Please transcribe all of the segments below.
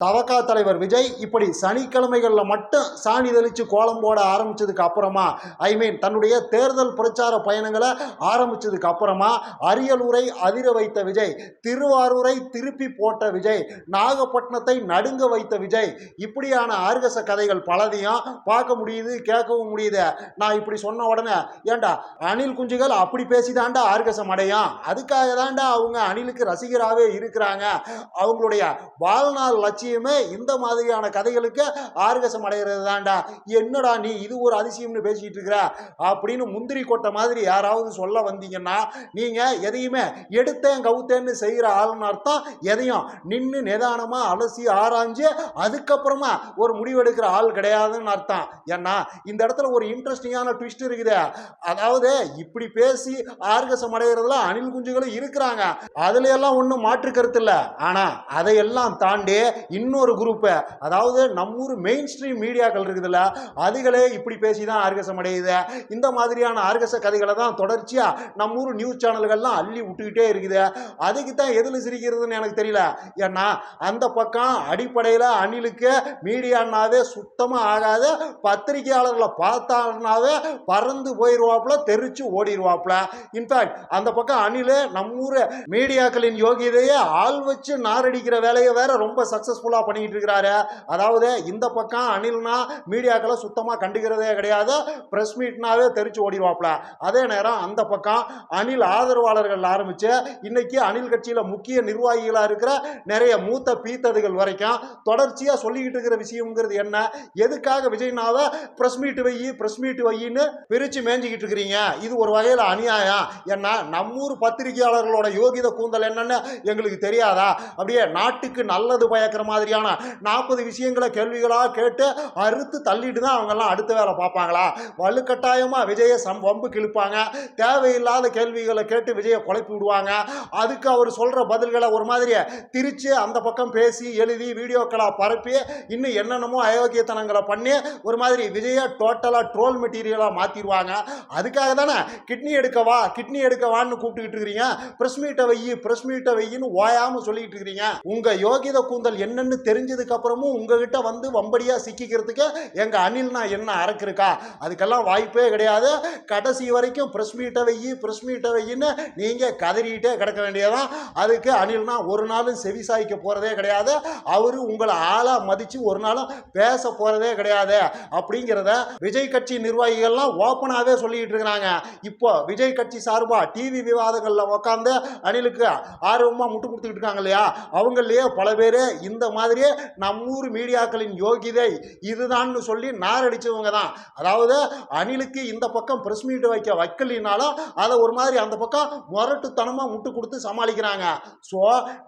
தவக்கா தலைவர் விஜய் இப்படி சனிக்கிழமைகளில் மட்டும் சாணி தெளித்து கோலம் போட ஆரம்பித்ததுக்கு அப்புறமா ஐ மீன் தன்னுடைய தேர்தல் பிரச்சார பயணங்களை ஆரம்பித்ததுக்கு அப்புறமா அரியலூரை அதிர வைத்த விஜய் திருவாரூரை திருப்பி போட்ட விஜய் நாகப்பட்டினத்தை நடுங்க வைத்த விஜய் இப்படியான ஆர்கச கதைகள் பலதையும் பார்க்க முடியுது கேட்கவும் முடியுது. நான் இப்படி சொன்ன உடனே ஏண்டா அணில் குஞ்சுகள் அப்படி பேசிதாண்டா ஆர்கசம் அடையும் அதுக்காக தாண்டா அவங்க அணிலுக்கு ரசிகராகவே இருக்கிறாங்க. அவங்களுடைய வாழ்நாள் லட்சியம் இந்த மாதிரியான கதைகளுக்கு ஆர்கசம் அடைகிறது தான்டா என்னடா நீ இது ஒரு அதிசயம்னு பேசிக்கிட்டு இருக்கிற? அப்படின்னு முந்திரி கொட்டை மாதிரி யாராவது சொல்ல வந்தீங்கன்னா நீங்கள் எதையுமே எடுத்தேன் கவுத்தேன்னு செய்கிற ஆளுன்னு அர்த்தம் எதையும் நின்று நிதானமாக அலசி ஆராய்ஞ்சு அதுக்கப்புறமா ஒரு முடிவெடுக்கிற ஆள் கிடையாதுன்னு அர்த்தம். ஏன்னா இந்த இடத்துல ஒரு இன்ட்ரெஸ்டிங்கான ட்விஸ்ட் இருக்குது. அதாவது இப்படி பேசி ஆர்கசம் அடைகிறதுல அணில் குஞ்சுகளும் இருக்கிறாங்க. அதுல எல்லாம் ஒன்றும் மாற்று கருத்து இல்லை. ஆனால் அதையெல்லாம் தாண்டி இன்னொரு குரூப்பு அதாவது நம்மூர் மெயின் ஸ்ட்ரீம் மீடியாக்கள் இருக்குதுல்ல அதுகளே இப்படி பேசி தான் ஆர்கசம் அடையுது. இந்த மாதிரியான ஆர்கச கதைகளை தான் தொடர்ச்சியாக நம்மூர் நியூஸ் சேனல்கள்லாம் அள்ளி விட்டுக்கிட்டே இருக்குது. அதுக்கு தான் எதில் சிரிக்கிறதுன்னு எனக்கு தெரியல. ஏன்னா அந்த பக்கம் அடிப்படையில் அணிலுக்கு மீடியானாவே சுத்தமாக ஆகாத பத்திரிகையாளர்களை பார்த்தாருனாவே பறந்து போயிடுவாப்புல தெரிச்சு ஓடிடுவாப்புல இன்ஃபேக்ட் அந்த பக்கம் அணில் நம்மூர் மீடியாக்களின் யோகியதையே ஆள் வச்சு நாரடிக்கிற வேலையை வேற ரொம்ப சக்ஸஸ்ஃபுல் சக்ஸஸ்ஃபுல்லாக பண்ணிக்கிட்டு இருக்கிறாரு. அதாவது இந்த பக்கம் அணில்னா மீடியாக்களை சுத்தமாக கண்டுக்கிறதே கிடையாது. ப்ரெஸ் மீட்னாவே தெரிச்சு ஓடிடுவாப்ல அதே நேரம் அந்த பக்கம் அணில் ஆதரவாளர்கள் ஆரம்பித்து இன்னைக்கு அணில் கட்சியில் முக்கிய நிர்வாகிகளாக இருக்கிற நிறைய மூத்த பீத்ததுகள் வரைக்கும் தொடர்ச்சியாக சொல்லிக்கிட்டு இருக்கிற விஷயங்கிறது என்ன? எதுக்காக விஜய்னாவை ப்ரெஸ் மீட் வை ப்ரெஸ் மீட் வையின்னு பிரித்து மேஞ்சிக்கிட்டு இருக்கிறீங்க? இது ஒரு வகையில் அநியாயம். ஏன்னா நம்மூர் பத்திரிகையாளர்களோட யோகித கூந்தல் என்னன்னு எங்களுக்கு தெரியாதா? அப்படியே நாட்டுக்கு நல்லது பயக்கிற மாதிரியான நாற்பது விஷயங்களை கேள்விகளாக கேட்டு அறுத்து தள்ளிட்டு தான் அவங்கெல்லாம் அடுத்த வேலை பார்ப்பாங்களா? வலுக்கட்டாயமாக விஜயை சம் வம்பு கிழிப்பாங்க. தேவையில்லாத கேள்விகளை கேட்டு விஜயை குழப்பி விடுவாங்க. அதுக்கு அவர் சொல்கிற பதில்களை ஒரு மாதிரி திரிச்சு அந்த பக்கம் பேசி எழுதி வீடியோக்களாக பரப்பி இன்னும் என்னென்னமோ அயோக்கியத்தனங்களை பண்ணி ஒரு மாதிரி விஜயை டோட்டலாக ட்ரோல் மெட்டீரியலாக மாற்றிடுவாங்க அதுக்காக தானே கிட்னி எடுக்கவா கிட்னி எடுக்கவான்னு கூப்பிட்டுக்கிட்டு இருக்கிறீங்க. ப்ரெஸ் மீட்டை வை ப்ரெஸ் மீட்டை வையின்னு ஓயாமல் சொல்லிக்கிட்டு இருக்கிறீங்க. உங்கள் யோகித கூந்தல் என்னன்னு தெரிஞ்சதுக்கு அப்புறமும் உங்ககிட்ட வந்து வம்படியாக சிக்கிக்கிறதுக்கு எங்கள் அணில்னா என்ன அரக்கு இருக்கா அதுக்கெல்லாம் வாய்ப்பே கிடையாது. கடைசி வரைக்கும் ப்ரெஸ் மீட்டை வை ப்ரெஸ் மீட்டை வையின்னு நீங்கள் கதறிக்கிட்டே கிடக்க வேண்டியதான் அதுக்கு அணில்னா ஒரு நாளும் செவி சாய்க்க போகிறதே கிடையாது. அவர் உங்களை ஆளாக மதித்து ஒரு நாளும் பேச போகிறதே கிடையாது. அப்படிங்கிறத விஜய் கட்சி நிர்வாகிகள்லாம் ஓப்பனாகவே சொல்லிக்கிட்டு இருக்கிறாங்க. இப்போ விஜய் கட்சி சார்பாக டிவி விவாதங்களில் உட்காந்து அணிலுக்கு ஆர்வமாக முட்டு கொடுத்துக்கிட்டு இருக்காங்க இல்லையா? அவங்களே பல பேர் இந்த மாதிரியே நம்மூர் மீடியாக்களின் யோகிதை இதுதான்னு சொல்லி நாரடிச்சவங்க தான் அதாவது அணிலுக்கு இந்த பக்கம் ப்ரெஸ் மீட் வைக்க வைக்கலினாலும் அதை ஒரு மாதிரி அந்த பக்கம் முரட்டுத்தனமாக முட்டு கொடுத்து சமாளிக்கிறாங்க. ஸோ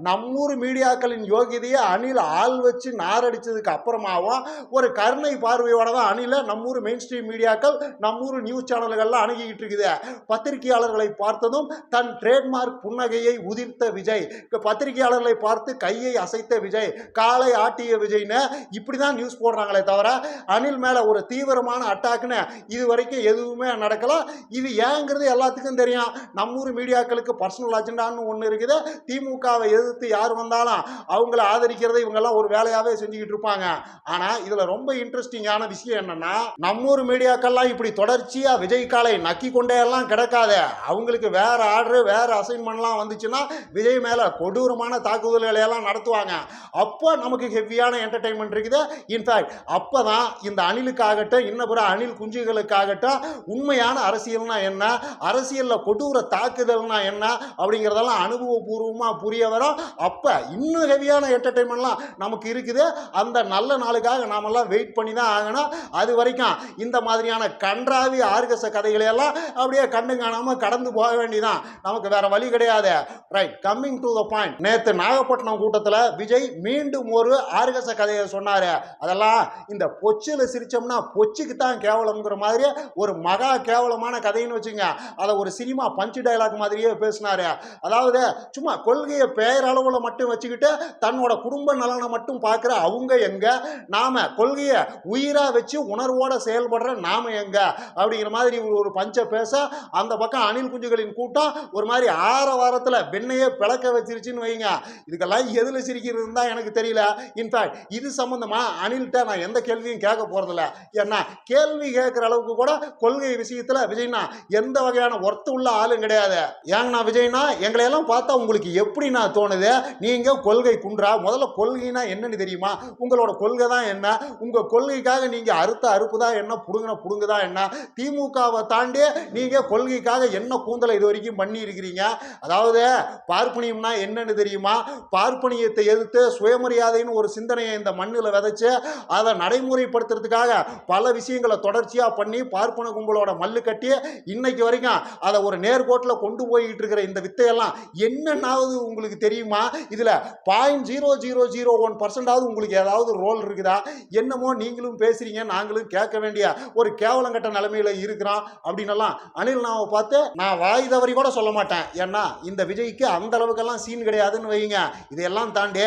நம்மூர் மீடியாக்களின் யோகிதையை அணில் ஆள் வச்சு நாரடிச்சதுக்கு அப்புறமாவும் ஒரு கருணை பார்வையோட தான் அணில நம்மூர் மெயின் ஸ்ட்ரீம் மீடியாக்கள் நம்மூர் நியூஸ் சேனல்கள்லாம் அணுகிக்கிட்டு இருக்குது. பத்திரிகையாளர்களை பார்த்ததும் தன் ட்ரேட்மார்க் புன்னகையை உதிர்த்த விஜய். பத்திரிகையாளர்களை பார்த்து கையை அசைத்த விஜய். காலை ஆட்டிய விஜய்னு இப்படி தான் நியூஸ் போடுறாங்களே தவிர அணில் மேலே ஒரு தீவிரமான அட்டாக்னு இது வரைக்கும் எதுவுமே நடக்கலை. இது ஏங்கிறது எல்லாத்துக்கும் தெரியும். நம்மூர் மீடியாக்களுக்கு பர்சனல் அஜெண்டான்னு ஒன்று இருக்குது. திமுகவை எதிர்த்து யார் வந்தாலும் அவங்கள ஆதரிக்கிறதை இவங்கெல்லாம் ஒரு வேலையாகவே செஞ்சுக்கிட்டு இருப்பாங்க. ஆனால் இதில் ரொம்ப இன்ட்ரெஸ்டிங்கான விஷயம் என்னென்னா நம்மூர் மீடியாக்கள்லாம் இப்படி தொடர்ச்சியாக விஜய் காலை நக்கி கொண்டே எல்லாம் கிடக்காத அவங்களுக்கு வேறு ஆர்டர் வேறு அசைன்மெண்ட்லாம் வந்துச்சுன்னா விஜய் மேலே கொடூரமான தாக்குதல்களை எல்லாம் நடத்துவாங்க. அப்போ நமக்கு ஹெவியான என்டர்டைன்மெண்ட் இருக்குது. இன்ஃபேக்ட் அப்போ தான் இந்த அணிலுக்காகட்டும் இன்னப்புற அணில் குஞ்சுகளுக்காகட்டும் உண்மையான அரசியல்னா என்ன? அரசியலில் கொடூர தாக்குதல்னா என்ன? அப்படிங்கிறதெல்லாம் அனுபவபூர்வமாக புரிய வரும். அப்போ இன்னும் ஹெவியான என்டர்டைன்மெண்ட்லாம் நமக்கு இருக்குது. அந்த நல்ல நாளுக்காக நாமெல்லாம் வெயிட் பண்ணி தான் ஆகணும். அது வரைக்கும் இந்த மாதிரியான கன்றாவி ஆர்கச கதைகளையெல்லாம் அப்படியே கண்டு காணாமல் கடந்து போக வேண்டியதான் நமக்கு வேற வழி கிடையாது. Right coming to the point நேற்று நாகப்பட்டினம் கூட்டத்தில் விஜய் மீண்டும் ஒரு ஆர்கச கதையை சொன்னார். அதெல்லாம் இந்த பொச்சில் சிரிச்சோம்னா பொச்சுக்கு தான் கேவலம்ங்கிற மாதிரி ஒரு மகா கேவலமான கதைன்னு வச்சுங்க. அதை ஒரு சினிமா பஞ்சு டயலாக் மாதிரியே பேசினார். அதாவது சும்மா கொள்கையை பெயரளவில் மட்டும் வச்சுக்கிட்டு தன்னோட குடும்ப நலனை மட்டும் பார்க்குற அவங்க எங்க? நாம கொள்கையை உயிராக வச்சு உணர்வோடு செயல்படுற நாம எங்க? அப்படிங்கிற மாதிரி ஒரு பஞ்ச பேச அந்த பக்கம் அணில் குஞ்சுகளின் கூட்டம் ஒரு மாதிரி ஆற வாரத்தில் வெண்ணையே பிளக்க வச்சிருச்சுன்னு வைங்க. இதுக்கெல்லாம் எதில் சிரிக்கிறது தான் எனக்கு தெரியல. இன்ஃபேக்ட் இது சம்மந்தமாக அனில்கிட்ட நான் எந்த கேள்வியும் கேட்க போறதில்ல. ஏன்னா கேள்வி கேட்குற அளவுக்கு கூட கொள்கை விஷயத்துல விஜய்னா எந்த வகையான ஒர்த்து உள்ள ஆளும் கிடையாது. ஏங்கண்ணா விஜய்னா எங்களை எல்லாம் பார்த்தா உங்களுக்கு எப்படி நான் தோணுது? நீங்க கொள்கை குன்றா? முதல்ல கொள்கைனா என்னன்னு தெரியுமா? உங்களோட கொள்கை தான் என்ன? உங்க கொள்கைக்காக நீங்க அறுத்த அறுப்பு தான் என்ன? புடுங்கின புடுங்கு தான் என்ன? திமுகவை தாண்டி நீங்க கொள்கைக்காக என்ன கூந்தலை இது வரைக்கும் பண்ணி இருக்கிறீங்க அதாவது பார்ப்பனியம்னா என்னன்னு தெரியுமா? பார்ப்பனியத்தை எதிர்த்து சுயமரியாதைன்னு ஒரு சிந்தனையை இந்த மண்ணில் விதைச்சு அதை நடைமுறைப்படுத்துறதுக்காக பல விஷயங்களை தொடர்ச்சியாக பண்ணி பார்ப்பன கும்பலோட மல்லு கட்டி இன்னைக்கு வரைக்கும் அதை ஒரு நேர்கோட்டில் கொண்டு போய்கிட்டு இருக்கிற இந்த வித்தையெல்லாம் என்னன்னாவது உங்களுக்கு தெரியுமா? இதில் point zero zero zero one பர்சன்டாவது உங்களுக்கு ஏதாவது ரோல் இருக்குதா? என்னமோ நீங்களும் பேசுறீங்க நாங்களும் கேட்க வேண்டிய ஒரு கேவலங்கட்ட நிலைமையில இருக்கிறோம் அப்படின்னலாம் அனில் நாவை பார்த்து நான் வாய் தவறி கூட சொல்ல மாட்டேன். ஏன்னா இந்த விஜய்க்கு அந்த அளவுக்கெல்லாம் சீன் கிடையாதுன்னு வைங்க இதையெல்லாம் தாண்டி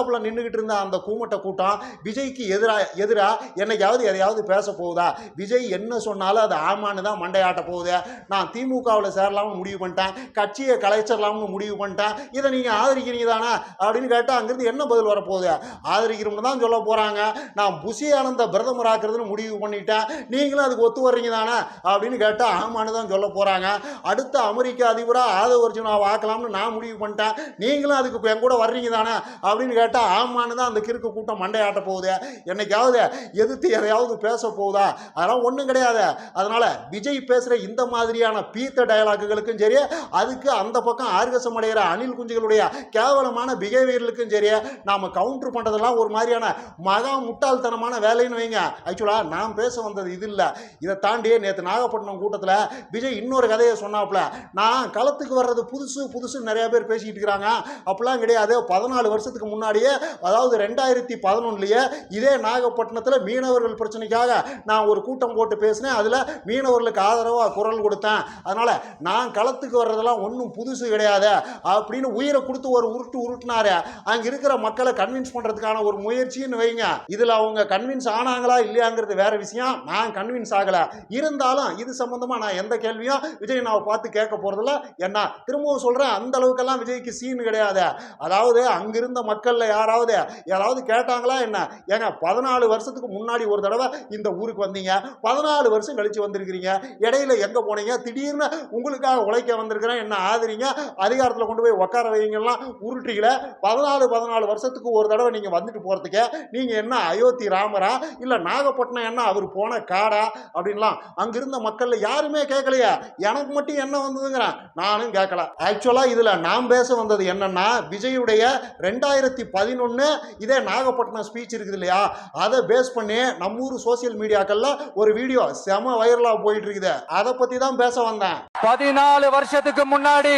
எதிர்த்தாப்புல நின்றுக்கிட்டு இருந்த அந்த கூமட்ட கூட்டம் விஜய்க்கு எதிரா எதிரா என்னைக்காவது எதையாவது பேச போகுதா? விஜய் என்ன சொன்னாலும் அது ஆமான்னு தான் மண்டையாட்ட போகுது. நான் திமுகவில் சேரலாம்னு முடிவு பண்ணிட்டேன். கட்சியை கலைச்சிடலாம்னு முடிவு பண்ணிட்டேன். இதை நீங்கள் ஆதரிக்கிறீங்க தானே அப்படின்னு கேட்டால் அங்கேருந்து என்ன பதில் வரப்போகுது? ஆதரிக்கிறோம்னு தான் சொல்ல போகிறாங்க நான் புஷி ஆனந்த பிரதமர் ஆக்குறதுன்னு முடிவு பண்ணிட்டேன். நீங்களும் அதுக்கு ஒத்து வர்றீங்க தானே அப்படின்னு கேட்டால் ஆமான்னு தான் சொல்ல போகிறாங்க அடுத்த அமெரிக்க அதிபராக ஆதவ அர்ஜுனாவை ஆக்கலாம்னு நான் முடிவு பண்ணிட்டேன். நீங்களும் அதுக்கு என் கூட வர்றீங்க தானே அப்படின்னு கேட்டால் கேட்டால் ஆமான்னு தான் அந்த கிறுக்கு கூட்டம் மண்டையாட்ட போகுது. என்னைக்காவது எதிர்த்து எதையாவது பேச போகுதா? அதெல்லாம் ஒன்றும் கிடையாது. அதனால் விஜய் பேசுகிற இந்த மாதிரியான பீத்த டயலாக்குகளுக்கும் சரி அதுக்கு அந்த பக்கம் ஆர்கசம் அடைகிற அணில் குஞ்சுகளுடைய கேவலமான பிஹேவியர்களுக்கும் சரி நாம் கவுண்டர் பண்ணுறதெல்லாம் ஒரு மாதிரியான மகா முட்டாள்தனமான வேலைன்னு வைங்க. ஆக்சுவலாக நான் பேச வந்தது இது இல்லை. இதை தாண்டி நேற்று நாகப்பட்டினம் கூட்டத்தில் விஜய் இன்னொரு கதையை சொன்னாப்புல. நான் களத்துக்கு வர்றது புதுசு புதுசு நிறைய பேர் பேசிக்கிட்டு இருக்கிறாங்க. அப்படிலாம் கிடையாது. பதினாலு வருஷத்துக்கு முன்னாடியே அதாவது ரெண்டாயிரத்தி பதினொன்றுலேயே இதே நாகப்பட்டினத்தில் மீனவர்கள் பிரச்சனைக்காக நான் ஒரு கூட்டம் போட்டு பேசினேன். அதில் மீனவர்களுக்கு ஆதரவாக குரல் கொடுத்தேன். அதனால் நான் களத்துக்கு வர்றதெல்லாம் ஒன்றும் புதுசு கிடையாது அப்படின்னு உயிரை கொடுத்து ஒரு உருட்டு உருட்டுனாரு. அங்கே இருக்கிற மக்களை கன்வின்ஸ் பண்ணுறதுக்கான ஒரு முயற்சின்னு வைங்க. இதில் அவங்க கன்வின்ஸ் ஆனாங்களா இல்லையாங்கிறது வேற விஷயம். நான் கன்வின்ஸ் ஆகலை. இருந்தாலும் இது சம்மந்தமாக நான் எந்த கேள்வியும் விஜய் நான் பார்த்து கேட்க போகிறதில்ல என்ன திரும்பவும் சொல்கிறேன் அந்த அளவுக்கெல்லாம் விஜய்க்கு சீன் கிடையாது. அதாவது அங்கிருந்த மக்களில் யாராவது யாராவது கேட்டாங்களா என்ன? ஏங்க பதினாலு வருஷத்துக்கு முன்னாடி ஒரு தடவை இந்த ஊருக்கு வந்தீங்க. பதினாலு வருஷம் கழிச்சு வந்திருக்கிறீங்க. இடையில எங்கே போனீங்க? திடீர்னு உங்களுக்காக உழைக்க வந்திருக்கிறேன் என்ன ஆதரிங்க அதிகாரத்தில் கொண்டு போய் உட்கார வைங்கலாம் உருட்டிகளை பதினாலு பதினாலு வருஷத்துக்கு ஒரு தடவை நீங்கள் வந்துட்டு போறதுக்கு நீங்கள் என்ன அயோத்தி ராமரா? இல்லை நாகப்பட்டினம் என்ன அவர் போன காடா? அப்படின்லாம் அங்கிருந்த மக்களில் யாருமே கேட்கலையா. எனக்கு மட்டும் என்ன வந்ததுங்கிறேன் நானும் கேட்கல. ஆக்சுவலாக இதில் நான் பேச வந்தது என்னன்னா விஜயுடைய ரெண்டாயிரத்தி பதினொன்று இதே நாகப்பட்டினம் ஸ்பீச் இருக்குது இல்லையா? அதை பேஸ் பண்ணி நம்ம ஊர் சோசியல் மீடியாக்கள்ல ஒரு வீடியோ செம வைரலாக போயிட்டு இருக்குது அதை பற்றி தான் பேச வந்தேன். பதினாலு வருஷத்துக்கு முன்னாடி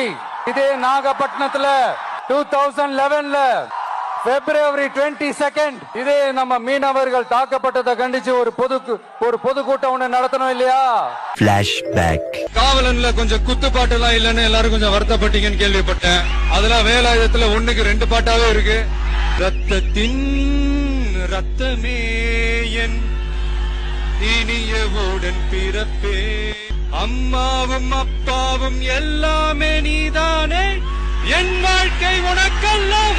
இதே நாகப்பட்டினத்துல டூ தௌசண்ட் லெவன்ல பிப்ரவரி டுவெண்ட்டி செகண்ட் இதே நம்ம மீனவர்கள் தாக்கப்பட்டதை கண்டிச்சு ஒரு பொது ஒரு பொதுக்கூட்டம் ஒண்ணு நடத்தணும் இல்லையா? Flashback. காவலன்ல கொஞ்சம் குத்து பாட்டு எல்லாம் இல்லன்னு எல்லாரும் கொஞ்சம் வருத்தப்பட்டீங்கன்னு கேள்விப்பட்டேன். அதெல்லாம் வேலாயுதத்துல ஒண்ணுக்கு ரெண்டு பாட்டாவே இருக்கு. ரத்தத்தின் ரத்தமே என் இனியவுடன் பிறப்பே. அம்மாவும் அப்பாவும் எல்லாமே நீதானே. என் வாழ்க்கை உனக்கல்லவா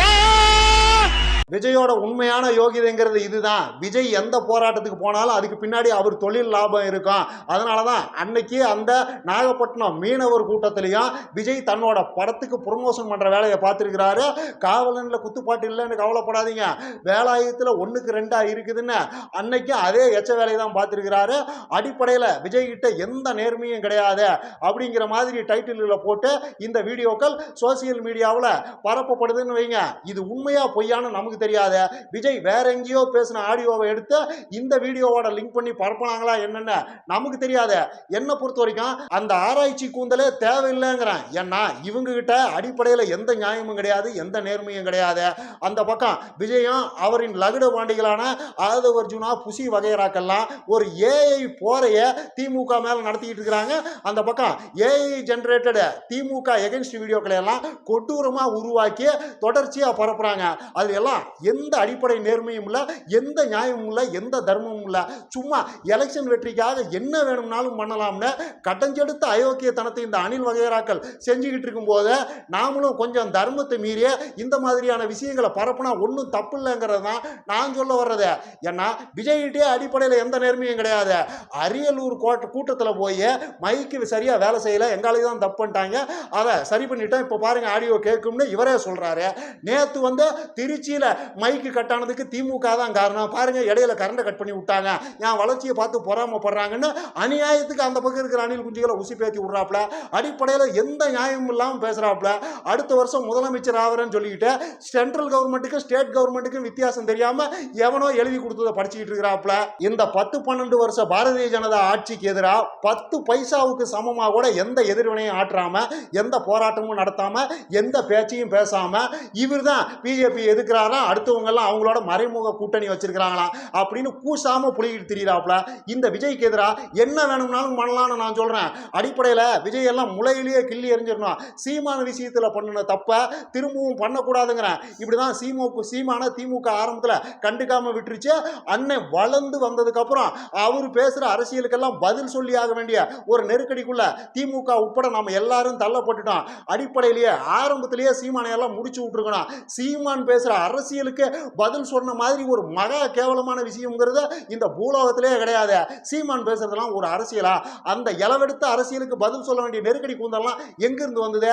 விஜயோட உண்மையான யோகிதைங்கிறது இதுதான். விஜய் எந்த போராட்டத்துக்கு போனாலும் அதுக்கு பின்னாடி அவர் தொழில் லாபம் இருக்கும். அதனால தான் அன்னைக்கு அந்த நாகப்பட்டினம் மீனவர் கூட்டத்திலையும் விஜய் தன்னோட படத்துக்கு ப்ரொமோஷன் பண்ணுற வேலையை பார்த்துருக்கிறாரு. காவலனில் குத்துப்பாட்டு இல்லைன்னு கவலைப்படாதீங்க. வேலாயுதத்தில் ஒன்றுக்கு ரெண்டாக இருக்குதுன்னு அன்னைக்கு அதே எச்ச வேலையை தான் பார்த்துருக்கிறாரு. அடிப்படையில் விஜய்கிட்ட எந்த நேர்மையும் கிடையாது அப்படிங்கிற மாதிரி டைட்டில்களை போட்டு இந்த வீடியோக்கள் சோசியல் மீடியாவில் பரப்பப்படுதுன்னு வைங்க. இது உண்மையாக பொய்யான நமக்கு தெரியாத. விஜய் வேற எங்கேயோ பேசின ஆடியோவை எடுத்து இந்த வீடியோவோட லிங்க் பண்ணி பரப்புனாங்களா என்னென்ன நமக்கு தெரியாத. என்னை பொறுத்த வரைக்கும் அந்த ஆராய்ச்சி கூந்தலே தேவையில்லைங்கிறேன். ஏன்னா இவங்க கிட்ட அடிப்படையில் எந்த நியாயமும் கிடையாது எந்த நேர்மையும் கிடையாது. அந்த பக்கம் விஜயம் அவரின் லகுட பாண்டிகளான ஆதவ அர்ஜுனா புசி வகைராக்கெல்லாம் ஒரு ஏஐ போரைய திமுக மேல நடத்திக்கிட்டு இருக்கிறாங்க. அந்த பக்கம் ஏஐ ஜென்ரேட்டட் திமுக எகென்ஸ்ட் வீடியோக்களை எல்லாம் கொடூரமாக உருவாக்கி தொடர்ச்சியாக பரப்புறாங்க. அது எல்லாம் எந்த அடிப்படை நேர்மையும் இல்லை எந்த நியாயமும் இல்லை எந்த தர்மமும் இல்லை. சும்மா எலெக்ஷன் வெற்றிக்காக என்ன வேணும்னாலும் பண்ணலாம்னு கட்டஞ்செடுத்த அயோக்கியத்தனத்தை இந்த அணில் வகையராக்கள் செஞ்சுக்கிட்டு இருக்கும்போது நாமளும் கொஞ்சம் தர்மத்தை மீறிய இந்த மாதிரியான விஷயங்களை பரப்புனா ஒன்றும் தப்பு இல்லைங்கிறது தான் நான் சொல்ல வர்றது. ஏன்னா விஜய்கிட்டே அடிப்படையில் எந்த நேர்மையும் கிடையாது. அரியலூர் கோட்ட கூட்டத்தில் போய் மைக்கு சரியாக வேலை செய்யலை எங்காலையும் தான் தப்பு பண்ணிட்டாங்க. அதை சரி பண்ணிட்டேன் இப்போ பாருங்கள் ஆடியோ கேட்கும்னு இவரே சொல்கிறாரு நேற்று வந்து திருச்சியில் மைக்கு கட்டானதுக்கு திமுக தான் காரணம். பாருங்க இடையில கரண்டை கட் பண்ணி விட்டாங்க. என் வளர்ச்சியை பார்த்து பொறாமப்படுறாங்கன்னு அநியாயத்துக்கு அந்த பக்கம் இருக்கிற அணில் குஞ்சுகளை உசி பேத்தி விட்றாப்புல அடிப்படையில் எந்த நியாயமும் இல்லாமல் பேசுகிறாப்புல அடுத்த வருஷம் முதலமைச்சர் ஆகிறேன்னு சொல்லிக்கிட்டு சென்ட்ரல் கவர்மெண்ட்டுக்கும் ஸ்டேட் கவர்மெண்ட்டுக்கும் வித்தியாசம் தெரியாமல் எவனோ எழுதி கொடுத்ததை படிச்சுக்கிட்டு இருக்கிறாப்புல இந்த பத்து பன்னெண்டு வருஷ பாரதிய ஜனதா ஆட்சிக்கு எதிராக பத்து பைசாவுக்கு சமமாக கூட எந்த எதிர்வினையும் ஆற்றாம எந்த போராட்டமும் நடத்தாம எந்த பேச்சையும் பேசாம இவர் தான் பிஜேபி எதுக்குறாராம் அடுத்தவங்க எல்லாம் அவங்களோட மறைமுக கூட்டணி வச்சிருக்கிறாங்களா அப்படின்னு கூசாம புலிகிட்டு திரியிறாப்புல. இந்த விஜய்க்கு எதிராக என்ன வேணும்னாலும் பண்ணலாம்னு நான் சொல்றேன். அடிப்படையில் விஜய் எல்லாம் முளையிலேயே கிள்ளி எறிஞ்சிடணும். சீமான விஷயத்தில் பண்ணின தப்ப திரும்பவும் பண்ணக்கூடாதுங்கிறேன். இப்படிதான் சீமுக சீமான திமுக ஆரம்பத்தில் கண்டுக்காம விட்டுருச்சு. அண்ணன் வளர்ந்து வந்ததுக்கு அப்புறம் அவர் பேசுற அரசியலுக்கெல்லாம் பதில் சொல்லி ஆக வேண்டிய ஒரு நெருக்கடிக்குள்ள திமுக உட்பட நம்ம எல்லாரும் தள்ளப்பட்டுட்டோம். அடிப்படையிலேயே ஆரம்பத்திலேயே சீமானையெல்லாம் முடிச்சு விட்டுருக்கணும். சீமான் பேசுற அரசியலுக்கு பதில் சொன்ன மாதிரி ஒரு மகா கேவலமான விஷயங்கிறத இந்த பூலோகத்திலே கிடையாது. சீமான் பேசுறதெல்லாம் ஒரு அரசியலா? அந்த இளவெடுத்த அரசியலுக்கு பதில் சொல்ல வேண்டிய நெருக்கடி கூந்தல்லாம் எங்கிருந்து வந்தது?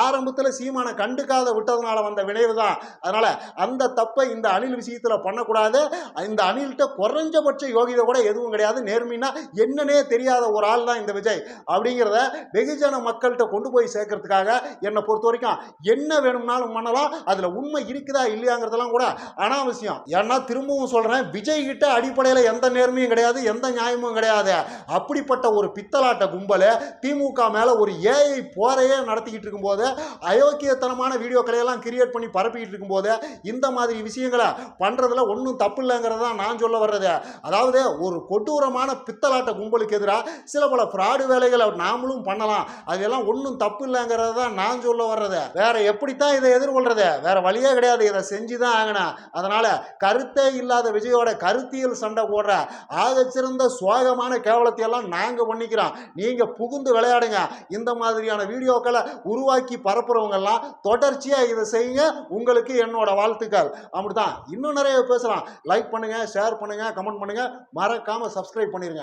ஆரம்பத்தில் சீமானை கண்டுக்காத விட்டதுனால வந்த விளைவு தான். அதனால அந்த தப்பை இந்த அணில் விஷயத்தில் பண்ணக்கூடாது. இந்த அணில்கிட்ட குறைஞ்சபட்ச யோகிதை கூட எதுவும் கிடையாது. நேர்மைனா என்னன்னே தெரியாத ஒரு ஆள் தான் இந்த விஜய். அப்படிங்கிறத வெகுஜன மக்கள்கிட்ட கொண்டு போய் சேர்க்கறதுக்காக என்னை பொறுத்த வரைக்கும் என்ன வேணும்னாலும் பண்ணலாம். அதுல உண்மை இருக்குதா இல்லையாங்கிறதெல்லாம் கூட. அனாவசியம் ஏன்னா திரும்பவும் சொல்றேன் விஜய் கிட்ட அடிப்படையில் எந்த நேர்மையும் கிடையாது எந்த நியாயமும் கிடையாது. அப்படிப்பட்ட ஒரு பித்தலாட்ட கும்பல் திமுக மேல ஒரு ஏஐ போரையே நடத்திக்கிட்டு இருக்கும்போது அயோக்கியத்தனமான வீடியோக்களை எல்லாம் கிரியேட் பண்ணி பரப்பிக்கிட்டு இருக்கும்போது இந்த மாதிரி விஷயங்களை பண்றதுல ஒன்றும் தப்பு இல்லைங்கிறது தான் நான் சொல்ல வர்றது. அதாவது ஒரு கொடூரமான பித்தலாட்ட கும்பலுக்கு எதிராக சில பல ஃப்ராடு வேலைகளை நாமளும் பண்ணலாம். அதெல்லாம் ஒன்றும் தப்பு இல்லைங்கிறது தான் நான் சொல்ல வர்றது. வேற எப்படித்தான் இதை எதிர்கொள்றது? வேற வழியே கிடையாது. இதை செஞ்சு தான் ஆகணும் அதனால கருத்தே இல்லாத விஜயோட கருத்தியல் சண்டை போடுற ஆகச்சிறந்த சுவாகமான கேவலத்தை எல்லாம் நாங்கள் பண்ணிக்கிறோம். நீங்கள் புகுந்து விளையாடுங்க. இந்த மாதிரியான வீடியோக்களை உருவாக்கி பரப்புறவங்கெல்லாம் எல்லாம் இதை செய்யுங்க. உங்களுக்கு என்னோட வாழ்த்துக்கள். அப்படிதான் இன்னும் நிறைய பேசலாம். லைக் பண்ணுங்க ஷேர் பண்ணுங்க கமெண்ட் பண்ணுங்க. மறக்காமல் சப்ஸ்கிரைப் பண்ணிடுங்க